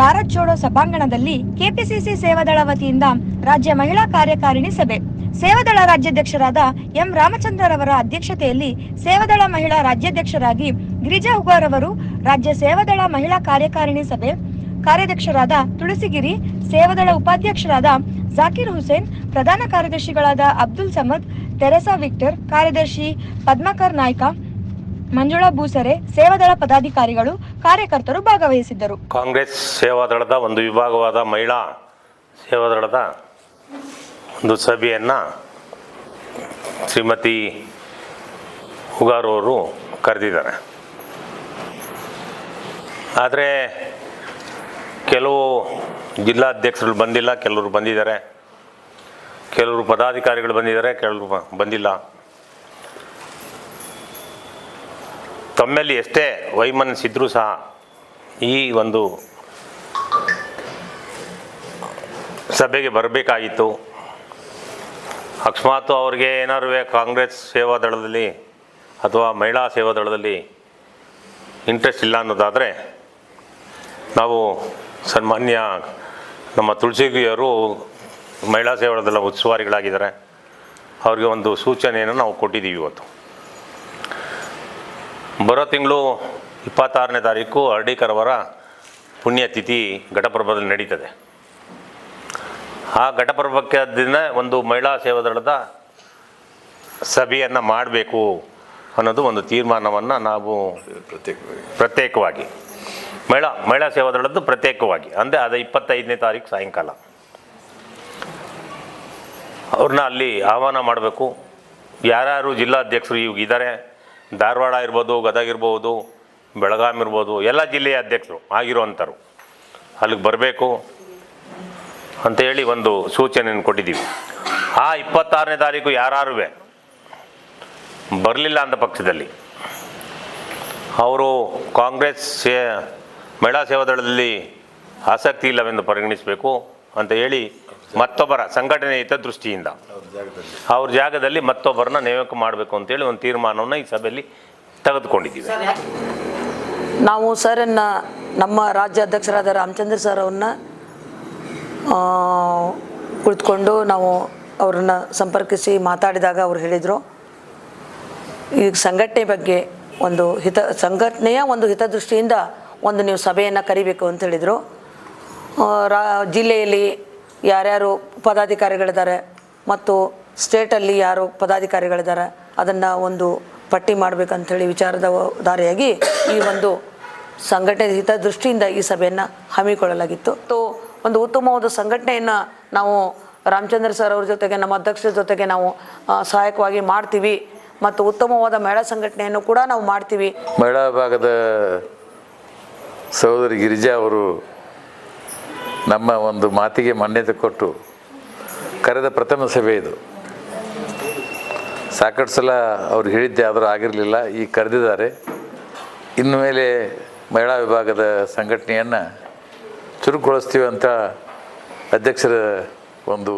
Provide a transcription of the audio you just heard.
ಭಾರತ್ ಜೋಡೋ ಸಭಾಂಗಣದಲ್ಲಿ ಕೆಪಿಸಿಸಿ ಸೇವಾದಳ ವತಿಯಿಂದ ರಾಜ್ಯ ಮಹಿಳಾ ಕಾರ್ಯಕಾರಿಣಿ ಸಭೆ. ಸೇವಾದಳ ರಾಜ್ಯಾಧ್ಯಕ್ಷರಾದ ಎಂ ರಾಮಚಂದ್ರರವರ ಅಧ್ಯಕ್ಷತೆಯಲ್ಲಿ ಸೇವಾದಳ ಮಹಿಳಾ ರಾಜ್ಯಾಧ್ಯಕ್ಷರಾಗಿ ಗಿರಿಜಾ ಹುಗಾರ್ ಅವರು ರಾಜ್ಯ ಸೇವಾದಳ ಮಹಿಳಾ ಕಾರ್ಯಕಾರಿಣಿ ಸಭೆ. ಕಾರ್ಯಾಧ್ಯಕ್ಷರಾದ ತುಳಸಿಗಿರಿ ಸೇವಾದಳ ಉಪಾಧ್ಯಕ್ಷರಾದ ಜಾಕಿರ್ ಹುಸೇನ್, ಪ್ರಧಾನ ಕಾರ್ಯದರ್ಶಿಗಳಾದ ಅಬ್ದುಲ್ ಸಮದ್, ತೆರೆಸಾ ವಿಕ್ಟರ್, ಕಾರ್ಯದರ್ಶಿ ಪದ್ಮಾಕರ್ ನಾಯ್ಕ ಮಂಜುಳಾ ಬೂಸರೆ ಸೇವಾದಳ ಪದಾಧಿಕಾರಿಗಳು, ಕಾರ್ಯಕರ್ತರು ಭಾಗವಹಿಸಿದ್ದರು. ಕಾಂಗ್ರೆಸ್ ಸೇವಾದಳದ ಒಂದು ವಿಭಾಗವಾದ ಮಹಿಳಾ ಸೇವಾದಳದ ಒಂದು ಸಭೆಯನ್ನು ಶ್ರೀಮತಿ ಹುಗಾರವರು ಕರೆದಿದ್ದಾರೆ. ಆದರೆ ಕೆಲವು ಜಿಲ್ಲಾಧ್ಯಕ್ಷರು ಬಂದಿಲ್ಲ, ಕೆಲವರು ಬಂದಿದ್ದಾರೆ. ಕೆಲವರು ಪದಾಧಿಕಾರಿಗಳು ಬಂದಿದ್ದಾರೆ, ಕೆಲವರು ಬಂದಿಲ್ಲ. ತಮ್ಮಲ್ಲಿ ಎಷ್ಟೇ ವೈಮನಸ್ಸಿದ್ರೂ ಸಹ ಈ ಒಂದು ಸಭೆಗೆ ಬರಬೇಕಾಗಿತ್ತು. ಅಕಸ್ಮಾತ್ ಅವ್ರಿಗೆ ಏನಾದ್ರು ಕಾಂಗ್ರೆಸ್ ಸೇವಾ ದಳದಲ್ಲಿ ಅಥವಾ ಮಹಿಳಾ ಸೇವಾ ದಳದಲ್ಲಿ ಇಂಟ್ರೆಸ್ಟ್ ಇಲ್ಲ ಅನ್ನೋದಾದರೆ ನಾವು ಸನ್ಮಾನ್ಯ ನಮ್ಮ ತುಳಸಿಗಿಯವರು ಮಹಿಳಾ ಸೇವಾ ದಳದ ಉಸ್ತುವಾರಿಗಳಾಗಿದ್ದಾರೆ. ಅವ್ರಿಗೆ ಒಂದು ಸೂಚನೆಯನ್ನು ನಾವು ಕೊಟ್ಟಿದ್ದೀವಿ ಇವತ್ತು. ಬರೋ ತಿಂಗಳು ಇಪ್ಪತ್ತಾರನೇ ತಾರೀಕು ಹರ್ಡೀಕರ್ ಅವರ ಪುಣ್ಯತಿಥಿ ಘಟಪ್ರಭದಲ್ಲಿ ನಡೀತದೆ. ಆ ಘಟಪ್ರಭಕ್ಕೆ ದಿನ ಒಂದು ಮಹಿಳಾ ಸೇವಾದಳದ ಸಭೆಯನ್ನು ಮಾಡಬೇಕು ಅನ್ನೋದು ಒಂದು ತೀರ್ಮಾನವನ್ನು ನಾವು ಪ್ರತ್ಯೇಕವಾಗಿ, ಮಹಿಳಾ ಮಹಿಳಾ ಸೇವಾದಳದ್ದು ಪ್ರತ್ಯೇಕವಾಗಿ, ಅಂದರೆ ಅದು ಇಪ್ಪತ್ತೈದನೇ ತಾರೀಕು ಸಾಯಂಕಾಲ. ಅವ್ರನ್ನ ಅಲ್ಲಿ ಆಹ್ವಾನ ಮಾಡಬೇಕು. ಯಾರ್ಯಾರು ಜಿಲ್ಲಾಧ್ಯಕ್ಷರು ಇವಾಗ ಇದ್ದಾರೆ ಧಾರವಾಡ ಇರ್ಬೋದು, ಗದಗ ಇರ್ಬೋದು, ಬೆಳಗಾಂ ಇರ್ಬೋದು, ಎಲ್ಲ ಜಿಲ್ಲೆಯ ಅಧ್ಯಕ್ಷರು ಆಗಿರುವಂಥರು ಅಲ್ಲಿಗೆ ಬರಬೇಕು ಅಂತೇಳಿ ಒಂದು ಸೂಚನೆಯನ್ನು ಕೊಟ್ಟಿದ್ದೀವಿ. ಆ ಇಪ್ಪತ್ತಾರನೇ ತಾರೀಕು ಯಾರು ಬರಲಿಲ್ಲ ಅಂದ ಪಕ್ಷದಲ್ಲಿ. ಅವರು ಕಾಂಗ್ರೆಸ್ ಸೇ, ಮಹಿಳಾ ಸೇವಾದಳದಲ್ಲಿ ಆಸಕ್ತಿ ಇಲ್ಲವೆಂದು ಪರಿಗಣಿಸಬೇಕು ಅಂತ ಹೇಳಿ ಮತ್ತೊಬ್ಬರ ಸಂಘಟನೆ ದೃಷ್ಟಿಯಿಂದ. ಅವ್ರ ಜಾಗದಲ್ಲಿ ಮತ್ತೊಬ್ಬರನ್ನ ನೇಮಕ ಮಾಡಬೇಕು ಅಂತೇಳಿ ಒಂದು ತೀರ್ಮಾನವನ್ನು ಈ ಸಭೆಯಲ್ಲಿ ತೆಗೆದುಕೊಂಡಿದ್ದೀವಿ. ನಾವು ಸರನ್ನು ನಮ್ಮ ರಾಜ್ಯ ಅಧ್ಯಕ್ಷರಾದ ರಾಮಚಂದ್ರ ಸರ್ ಅವ್ರನ್ನ ಕುಳಿತುಕೊಂಡು ನಾವು ಅವ್ರನ್ನ ಸಂಪರ್ಕಿಸಿ ಮಾತಾಡಿದಾಗ ಅವ್ರು ಹೇಳಿದರು. ಈ ಸಂಘಟನೆ ಬಗ್ಗೆ ಒಂದು ಹಿತ, ಸಂಘಟನೆಯ ಒಂದು ಹಿತದೃಷ್ಟಿಯಿಂದ ಒಂದು ನೀವು ಸಭೆಯನ್ನು ಕರಿಬೇಕು ಅಂತ ಹೇಳಿದರು. ರಾ, ಜಿಲ್ಲೆಯಲ್ಲಿ ಯಾರ್ಯಾರು ಪದಾಧಿಕಾರಿಗಳಿದ್ದಾರೆ ಮತ್ತು ಸ್ಟೇಟಲ್ಲಿ ಯಾರು ಪದಾಧಿಕಾರಿಗಳಿದ್ದಾರೆ ಅದನ್ನು ಒಂದು ಪಟ್ಟಿ ಮಾಡಬೇಕಂಥೇಳಿ ವಿಚಾರದ ದಾರಿಯಾಗಿ ಈ ಒಂದು ಸಂಘಟನೆ ಹಿತದೃಷ್ಟಿಯಿಂದ ಈ ಸಭೆಯನ್ನು ಹಮ್ಮಿಕೊಳ್ಳಲಾಗಿತ್ತು. ಮತ್ತು ಒಂದು ಉತ್ತಮವಾದ ಸಂಘಟನೆಯನ್ನು ನಾವು ರಾಮಚಂದ್ರ ಸರ್ ಅವ್ರ ಜೊತೆಗೆ, ನಮ್ಮ ಅಧ್ಯಕ್ಷರ ಜೊತೆಗೆ ನಾವು ಸಹಾಯಕವಾಗಿ ಮಾಡ್ತೀವಿ ಮತ್ತು ಉತ್ತಮವಾದ ಮಹಿಳಾ ಸಂಘಟನೆಯನ್ನು ಕೂಡ ನಾವು ಮಾಡ್ತೀವಿ. ಮಹಿಳಾ ಭಾಗದ ಸಹೋದರಿ ಗಿರಿಜಾ ಅವರು ನಮ್ಮ ಒಂದು ಮಾತಿಗೆ ಮಾನ್ಯತೆ ಕೊಟ್ಟು ಕರೆದ ಪ್ರಥಮ ಸಭೆ ಇದು. ಸಾಕಷ್ಟು ಸಲ ಅವ್ರು ಹೇಳಿದ್ದೆ ಆದರೂ ಆಗಿರಲಿಲ್ಲ, ಈ ಕರೆದಿದ್ದಾರೆ. ಇನ್ನು ಮೇಲೆ ಮಹಿಳಾ ವಿಭಾಗದ ಸಂಘಟನೆಯನ್ನು ಚುರುಕುಗೊಳಿಸ್ತೀವಿ ಅಂತ ಅಧ್ಯಕ್ಷರ ಒಂದು